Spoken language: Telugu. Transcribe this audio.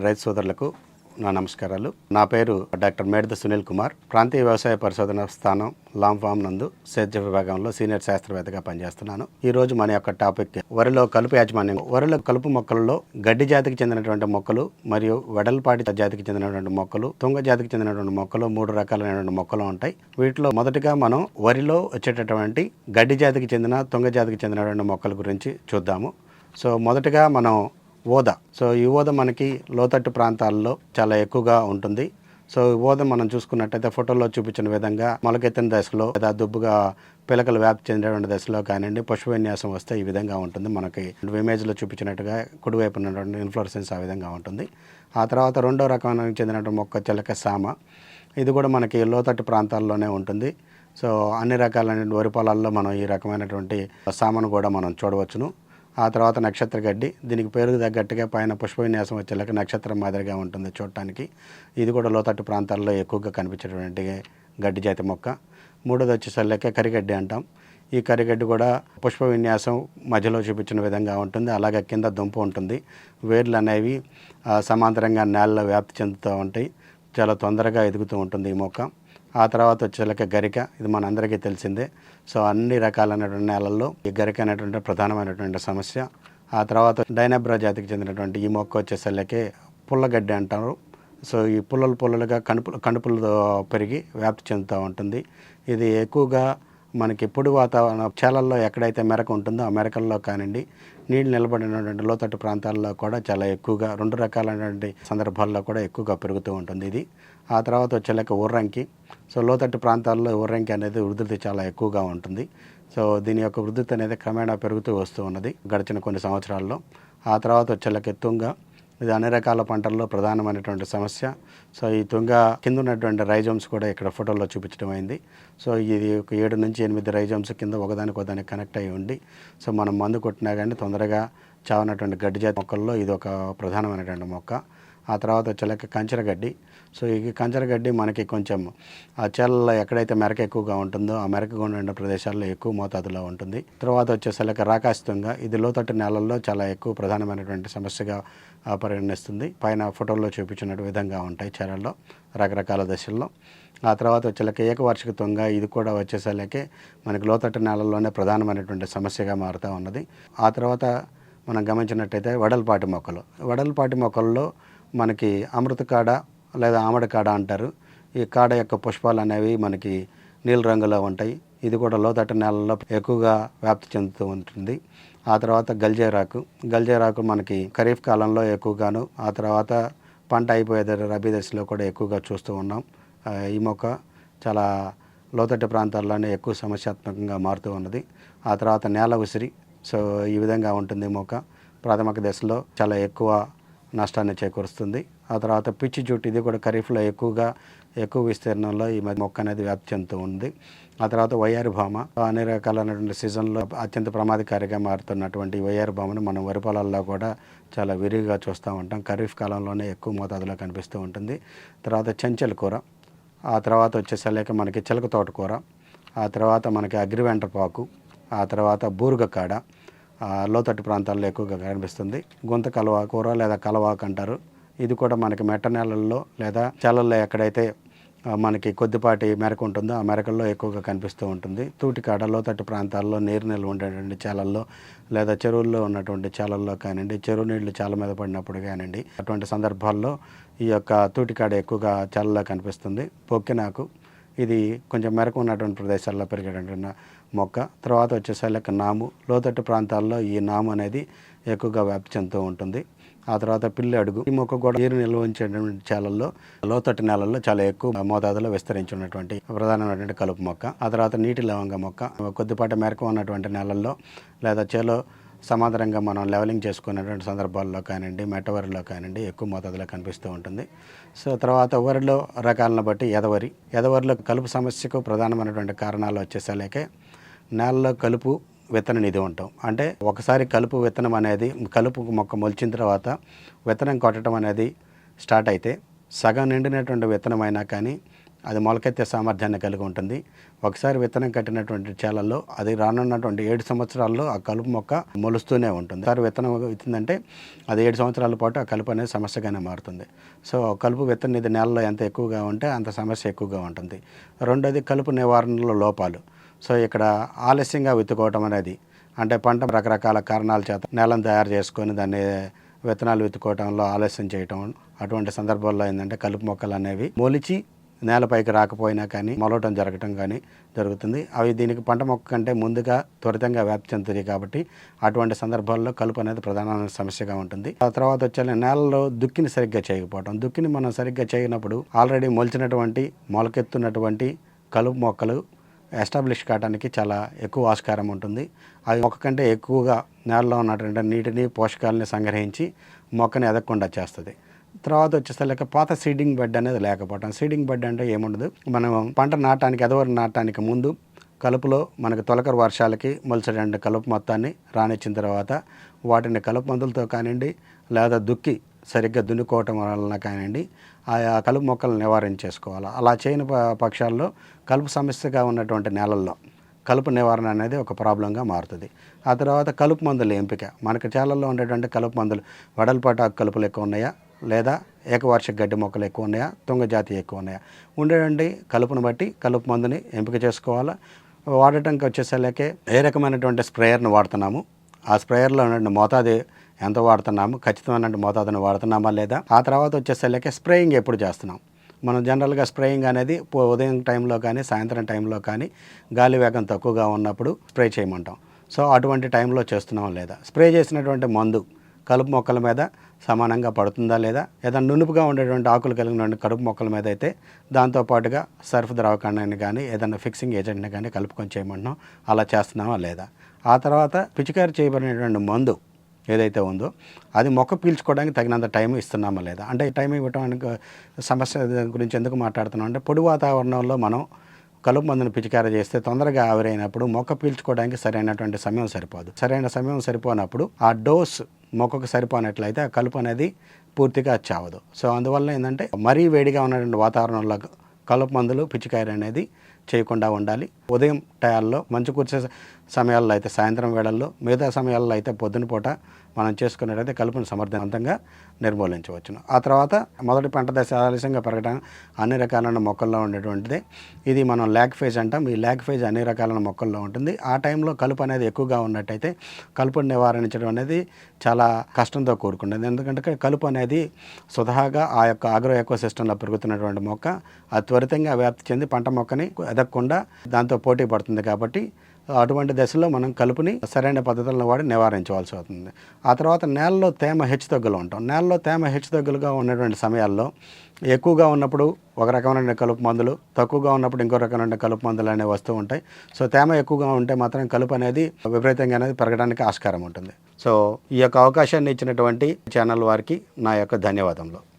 రైతు సోదరులకు నా నమస్కారాలు. నా పేరు డాక్టర్ మేడద సునీల్ కుమార్. ప్రాంతీయ వ్యవసాయ పరిశోధన స్థానం లాంఫామ్ నందు సేద్య విభాగంలో సీనియర్ శాస్త్రవేత్తగా పనిచేస్తున్నాను. ఈ రోజు మన యొక్క టాపిక్ వరిలో కలుపు యాజమాన్యం. వరిలో కలుపు మొక్కలలో గడ్డి జాతికి చెందినటువంటి మొక్కలు మరియు వెడల్పాటి జాతికి చెందినటువంటి మొక్కలు తుంగ జాతికి చెందినటువంటి మొక్కలు మూడు రకాలైనటువంటి మొక్కలు ఉంటాయి. వీటిలో మొదటిగా మనం వరిలో వచ్చేటటువంటి గడ్డి జాతికి చెందిన తుంగ జాతికి చెందినటువంటి మొక్కల గురించి చూద్దాము. సో మొదటగా మనం ఊద సో ఈ ఊద మనకి లోతట్టు ప్రాంతాల్లో చాలా ఎక్కువగా ఉంటుంది. సో ఈ ఊద మనం చూసుకున్నట్టయితే ఫోటోలో చూపించిన విధంగా మొలకెత్తిన దశలో లేదా దుబ్బుగా పిలకలు వ్యాప్తి చెందినటువంటి దశలో కానివ్వండి పశు విన్యాసం వస్తే ఈ విధంగా ఉంటుంది. మనకి ఇమేజ్లో చూపించినట్టుగా కుడివైపు ఉన్నటువంటి ఇన్ఫ్లోరసెన్స్ ఆ విధంగా ఉంటుంది. ఆ తర్వాత రెండో రకానికి చెందినటువంటి మొక్క చిలక సామ. ఇది కూడా మనకి లోతట్టు ప్రాంతాల్లోనే ఉంటుంది. సో అన్ని రకాలైన వరి పొలాల్లో మనం ఈ రకమైనటువంటి సామను కూడా మనం చూడవచ్చును. ఆ తర్వాత నక్షత్ర గడ్డి. దీనికి పేరుకు తగ్గట్టుగా పైన పుష్ప విన్యాసం వచ్చేలాగా నక్షత్రం మాదిరిగా ఉంటుంది చూడటానికి. ఇది కూడా లోతట్టు ప్రాంతాల్లో ఎక్కువగా కనిపించేటువంటి గడ్డి జాతి మొక్క. మూడోది వచ్చేసరికి కరిగడ్డి అంటాం. ఈ కరిగడ్డి కూడా పుష్ప విన్యాసం మధ్యలో చూపించిన విధంగా ఉంటుంది. అలాగే కింద దుంప ఉంటుంది. వేర్లు అనేవి సమాంతరంగా నేలలో వ్యాప్తి చెందుతూ ఉంటాయి. చాలా తొందరగా ఎదుగుతూ ఉంటుంది ఈ మొక్క. ఆ తర్వాత వచ్చేలాక గరిక ఇది మనందరికీ తెలిసిందే. సో అన్ని రకాలైనటువంటి నేలల్లో ఈ గరిక అనేటువంటి ప్రధానమైనటువంటి సమస్య. ఆ తర్వాత డైనబ్రా జాతికి చెందినటువంటి ఈ మొక్క వచ్చేసరికి పుల్లగడ్డి అంటారు. సో ఈ పుల్లలు పుల్లలుగా కణుపులు కణుపులు పెరిగి వ్యాప్తి చెందుతూ ఉంటుంది. ఇది ఎక్కువగా మనకి పొడి వాతావరణ చేలల్లో ఎక్కడైతే మెరక ఉంటుందో ఆ మెరకల్లో కానివ్వండి నీళ్ళు నిలబడినటువంటి లోతట్టు ప్రాంతాల్లో కూడా చాలా ఎక్కువగా రెండు రకాలైనటువంటి సందర్భాల్లో కూడా ఎక్కువగా పెరుగుతూ ఉంటుంది ఇది. ఆ తర్వాత వచ్చేలాక ఉర్రంకి సో లోతట్టు ప్రాంతాల్లో ఉర్రంకి అనేది వృద్ధి చాలా ఎక్కువగా ఉంటుంది. సో దీని యొక్క వృద్ధి అనేది క్రమేణా పెరుగుతూ వస్తూ ఉన్నది గడిచిన కొన్ని సంవత్సరాల్లో. ఆ తర్వాత వచ్చేలాక తుంగ. ఇది అన్ని రకాల పంటల్లో ప్రధానమైనటువంటి సమస్య. సో ఈ తుంగ కింద ఉన్నటువంటి రైజమ్స్ కూడా ఇక్కడ ఫోటోలో చూపించడం అయింది. సో ఇది ఒక ఏడు నుంచి ఎనిమిది రైజమ్స్ కింద ఒకదానికి ఒకదానికి కనెక్ట్ అయి ఉండి సో మనం మందు కొట్టినా కానీ తొందరగా చావనటువంటి గడ్డి జాతి మొక్కల్లో ఇది ఒక ప్రధానమైనటువంటి మొక్క. ఆ తర్వాత వచ్చేలాక కంచరగడ్డి. సో ఈ కంచరగడ్డి మనకి కొంచెం ఆ చేలలో ఎక్కడైతే మెరక ఎక్కువగా ఉంటుందో ఆ మెరక ఉండే ప్రదేశాల్లో ఎక్కువ మోతాదులో ఉంటుంది. తర్వాత వచ్చేసరికి రాకాశితంగా ఇది లోతట్టు నేలల్లో చాలా ఎక్కువ ప్రధానమైనటువంటి సమస్యగా పరిగణిస్తుంది. పైన ఫోటోల్లో చూపించిన విధంగా ఉంటాయి చేలల్లో రకరకాల దశల్లో. ఆ తర్వాత వచ్చేలకి ఏకవార్షిక తుంగ ఇది కూడా వచ్చేసరికి మనకి లోతట్టు నేలల్లోనే ప్రధానమైనటువంటి సమస్యగా మారుతూ ఉన్నది. ఆ తర్వాత మనం గమనించినట్టయితే వడల్పాటి మొక్కలు. వడల్పాటి మొక్కల్లో మనకి అమృత కాడ లేదా ఆమడ కాడ అంటారు. ఈ కాడ యొక్క పుష్పాలు అనేవి మనకి నీలి రంగులో ఉంటాయి. ఇది కూడా లోతట్టు నేలల్లో ఎక్కువగా వ్యాప్తి చెందుతూ ఉంటుంది. ఆ తర్వాత గల్జేరాకు. గల్జేరాకు మనకి ఖరీఫ్ కాలంలో ఎక్కువగాను ఆ తర్వాత పంట అయిపోయే రబీ దశలో కూడా ఎక్కువగా చూస్తూ ఉన్నాం. ఈ మొక్క చాలా లోతట్టు ప్రాంతాల్లోనే ఎక్కువ సమస్యాత్మకంగా మారుతూ ఉన్నది. ఆ తర్వాత నేల ఉసిరి. సో ఈ విధంగా ఉంటుంది ఈ మొక్క. ప్రాథమిక దశలో చాలా ఎక్కువ నష్టాన్ని చేకూరుస్తుంది. ఆ తర్వాత పిచ్చి జూట్ ఇది కూడా ఖరీఫ్లో ఎక్కువగా ఎక్కువ విస్తీర్ణంలో ఈ మధ్య మొక్క అనేది వ్యాప్తి చెందుతూ ఉంది. ఆ తర్వాత వైఆర్ భామ అన్ని రకాలైనటువంటి సీజన్లో అత్యంత ప్రమాదకారిగా మారుతున్నటువంటి వైఆర్ భామను మనం వరి పొలాల్లో కూడా చాలా విరివిగా చూస్తూ ఉంటాం. ఖరీఫ్ కాలంలోనే ఎక్కువ మోతాదులో కనిపిస్తూ ఉంటుంది. తర్వాత చెంచల కూర ఆ తర్వాత వచ్చేసలేక మనకి చిలక తోటకూర ఆ తర్వాత మనకి అగ్రివెంటర్ పాకు ఆ తర్వాత బూరుగ కాడ లోతట్టు ప్రాంతాల్లో ఎక్కువగా కనిపిస్తుంది. గుంత కలవ కూర లేదా కలవాకు అంటారు. ఇది కూడా మనకి మెట్ట నేలల్లో లేదా చాలల్లో ఎక్కడైతే మనకి కొద్దిపాటి మెరక ఉంటుందో ఆ మెరకల్లో ఎక్కువగా కనిపిస్తూ ఉంటుంది. తూటికాడ లోతట్టు ప్రాంతాల్లో నీరు నిల్వ ఉండేటువంటి చేలల్లో లేదా చెరువుల్లో ఉన్నటువంటి చేలల్లో కానివ్వండి చెరువు నీళ్ళు చాలా మీద పడినప్పుడు కానివ్వండి అటువంటి సందర్భాల్లో ఈ యొక్క తూటికాడ ఎక్కువగా చేలల్లో కనిపిస్తుంది. పొక్కినాకు ఇది కొంచెం మెరకు ఉన్నటువంటి ప్రదేశాల్లో పెరిగేటువంటి మొక్క తర్వాత వచ్చేసరికి నాము. లోతట్టు ప్రాంతాల్లో ఈ నాము అనేది ఎక్కువగా వ్యాప్తి చెందుతూ ఉంటుంది. ఆ తర్వాత పిల్లి అడుగు. ఈ మొక్క కూడా నీరు నిల్వ ఉంచేటువంటి చేలల్లో లోతట్టు నేలల్లో చాలా ఎక్కువ మోతాదులో విస్తరించినటువంటి ప్రధానమైనటువంటి కలుపు మొక్క. ఆ తర్వాత నీటి లవంగ మొక్క. కొద్దిపాటి మేరకు ఉన్నటువంటి నేలల్లో లేదా చేలో సమాంతరంగా మనం లెవెలింగ్ చేసుకునేటువంటి సందర్భాల్లో కానివ్వండి మెట్టవరిలో కానివ్వండి ఎక్కువ మోతాదులో కనిపిస్తూ ఉంటుంది. సో తర్వాత వరిలో రకాలను బట్టి ఎదవరి. ఎదవరిలో కలుపు సమస్యకు ప్రధానమైనటువంటి కారణాలు వచ్చేసరికి నేలలో కలుపు విత్తన నిధి ఉంటాం అంటే ఒకసారి కలుపు విత్తనం అనేది కలుపు మొక్క మొలిచిన తర్వాత విత్తనం కొట్టడం అనేది స్టార్ట్ అయితే సగం నిండినటువంటి విత్తనం అయినా కానీ అది మొలకెత్తే సామర్థ్యాన్ని కలిగి ఉంటుంది. ఒకసారి విత్తనం కట్టినటువంటి చేలల్లో అది రానున్నటువంటి ఏడు సంవత్సరాల్లో ఆ కలుపు మొక్క మొలుస్తూనే ఉంటుంది. సార్ విత్తనం ఇస్తుందంటే అది ఏడు సంవత్సరాల పాటు ఆ కలుపు అనేది సమస్యగానే మారుతుంది. సో కలుపు విత్తన ఇది నేలలో ఎంత ఎక్కువగా ఉంటే అంత సమస్య ఎక్కువగా ఉంటుంది. రెండోది కలుపు నివారణలో లోపాలు. సో ఇక్కడ ఆలస్యంగా విత్తుకోవటం అనేది అంటే పంట రకరకాల కారణాల చేత నేలను తయారు చేసుకొని దాన్ని విత్తనాలు విత్తుకోవటంలో ఆలస్యం చేయటం అటువంటి సందర్భాల్లో ఏంటంటే కలుపు మొక్కలు అనేవి మొలిచి నేలపైకి రాకపోయినా కానీ మొలవటం జరగటం కానీ జరుగుతుంది. అవి దీనికి పంట మొక్క కంటే ముందుగా త్వరితంగా వ్యాప్తి చెందుతుంది కాబట్టి అటువంటి సందర్భాల్లో కలుపు అనేది ప్రధానమైన సమస్యగా ఉంటుంది. ఆ తర్వాత వచ్చే నేలలో దుక్కిని సరిగ్గా చేయకపోవటం. దుక్కిని మనం సరిగ్గా చేయనప్పుడు ఆల్రెడీ మొలిచినటువంటి మొలకెత్తున్నటువంటి కలుపు మొక్కలు ఎస్టాబ్లిష్ కావడానికి చాలా ఎక్కువ ఆస్కారం ఉంటుంది. అది మొక్క కంటే ఎక్కువగా నేలలో ఉన్నటువంటి నీటిని పోషకాలని సంగ్రహించి మొక్కని ఎదగకుండా చేస్తుంది. తర్వాత వచ్చేసరికి పాత సీడింగ్ బెడ్ అనేది లేకపోవటం. సీడింగ్ బెడ్ అంటే ఏముండదు? మనం పంట నాటడానికి ఎదవరు నాటడానికి ముందు కలుపులో మనకు తొలకరి వర్షాలకి మొలిచేటువంటి కలుపు మొత్తాన్ని రానిచ్చిన తర్వాత వాటిని కలుపు మందులతో కానివ్వండి లేదా దుక్కి సరిగ్గా దున్నుకోవటం వలన కానివ్వండి ఆ కలుపు మొక్కలను నివారించేసుకోవాలి. అలా చేయని ప- పక్షాల్లో కలుపు సమస్యగా ఉన్నటువంటి నేలల్లో కలుపు నివారణ అనేది ఒక ప్రాబ్లంగా మారుతుంది. ఆ తర్వాత కలుపు మందుల ఎంపిక. మనకి చేలల్లో ఉండేటువంటి కలుపు మందులు వడలపాటు ఆకు కలుపులు ఎక్కువ ఉన్నాయా? లేదా ఏకవార్షిక గడ్డి మొక్కలు ఎక్కువ ఉన్నాయా? తుంగ జాతి ఎక్కువ ఉన్నాయా? ఉండేటువంటి కలుపును బట్టి కలుపు మందుని ఎంపిక చేసుకోవాలా. వాడటానికి వచ్చేసరికి ఏ రకమైనటువంటి స్ప్రేయర్ని వాడుతున్నాము? ఆ స్ప్రేయర్లో ఉన్న మోతాదు ఎంత వాడుతున్నాము? ఖచ్చితమైన మోతాదును వాడుతున్నామా లేదా? ఆ తర్వాత వచ్చేసరికి స్ప్రేయింగ్ ఎప్పుడు చేస్తున్నాం? మనం జనరల్గా స్ప్రేయింగ్ అనేది పో- ఉదయం టైంలో కానీ సాయంత్రం టైంలో కానీ గాలి వేగం తక్కువగా ఉన్నప్పుడు స్ప్రే చేయమంటాం. సో అటువంటి టైంలో చేస్తున్నాం లేదా? స్ప్రే చేసినటువంటి మందు కలుపు మొక్కల మీద సమానంగా పడుతుందా లేదా? ఏదైనా నునుపుగా ఉండేటువంటి ఆకులు కలిగినటువంటి కలుపు మొక్కల మీద అయితే దాంతోపాటుగా సర్ఫ్ ద్రావకాన్ని కానీ ఏదైనా ఫిక్సింగ్ ఏజెంట్ని కానీ కలుపుకొని చేయమంటున్నాం. అలా చేస్తున్నామా లేదా? ఆ తర్వాత పిచికారి చేయబడినటువంటి మందు ఏదైతే ఉందో అది మొక్క పీల్చుకోవడానికి తగినంత టైం ఇస్తున్నామా లేదా? అంటే టైం ఇవ్వటం సమస్య గురించి ఎందుకు మాట్లాడుతున్నాం? అంటే పొడి వాతావరణంలో మనం కలుపు మందును పిచికార చేస్తే తొందరగా ఆవిరైనప్పుడు మొక్క పీల్చుకోవడానికి సరైనటువంటి సమయం సరిపోదు. సరైన సమయం సరిపోనప్పుడు ఆ డోస్ మొక్కకు సరిపోనట్లయితే ఆ కలుపు అనేది పూర్తిగా చావదు. సో అందువల్ల ఏంటంటే మరీ వేడిగా ఉన్నటువంటి వాతావరణంలో కలుపు మందులు పిచికారి అనేది చేయకుండా ఉండాలి. ఉదయం టయాల్లో మంచు కురిసే సమయాల్లో అయితే సాయంత్రం వేళల్లో మిగతా సమయాల్లో అయితే పొద్దున పూట మనం చేసుకున్నట్టయితే కలుపును సమర్థవంతంగా నిర్మూలించవచ్చును. ఆ తర్వాత మొదటి పంట దశ ఆలస్యంగా పెరగడం అన్ని రకాలైన మొక్కల్లో ఉండేటువంటిది. ఇది మనం ల్యాక్ ఫేజ్ అంటాం. ఈ ల్యాక్ ఫేజ్ అన్ని రకాలైన మొక్కల్లో ఉంటుంది. ఆ టైంలో కలుపు అనేది ఎక్కువగా ఉన్నట్టయితే కలుపును నివారించడం అనేది చాలా కష్టంతో కూడుకున్నది. ఎందుకంటే కలుపు అనేది స్వతహాగా ఆ యొక్క ఆగ్రో ఎకో సిస్టంలో పెరుగుతున్నటువంటి మొక్క అది త్వరితంగా వ్యాప్తి చెంది పంట మొక్కని ఎదగకుండా దాంతో పోటీ పడుతుంది కాబట్టి అటువంటి దశలో మనం కలుపుని సరైన పద్ధతులను వాడి నివారించవలసి అవుతుంది. ఆ తర్వాత నేలలో తేమ హెచ్చుతగ్గులు ఉంటాం. నేలలో తేమ హెచ్చుతగ్గులుగా ఉన్నటువంటి సమయాల్లో ఎక్కువగా ఉన్నప్పుడు ఒక రకమైన కలుపు మందులు తక్కువగా ఉన్నప్పుడు ఇంకో రకమైన కలుపు మందులు అనేవి వస్తూ ఉంటాయి. సో తేమ ఎక్కువగా ఉంటే మాత్రం కలుపు అనేది విపరీతంగా అనేది పెరగడానికి ఆస్కారం ఉంటుంది. సో ఈ యొక్క అవకాశాన్ని ఇచ్చినటువంటి ఛానల్ వారికి నా యొక్క ధన్యవాదములు.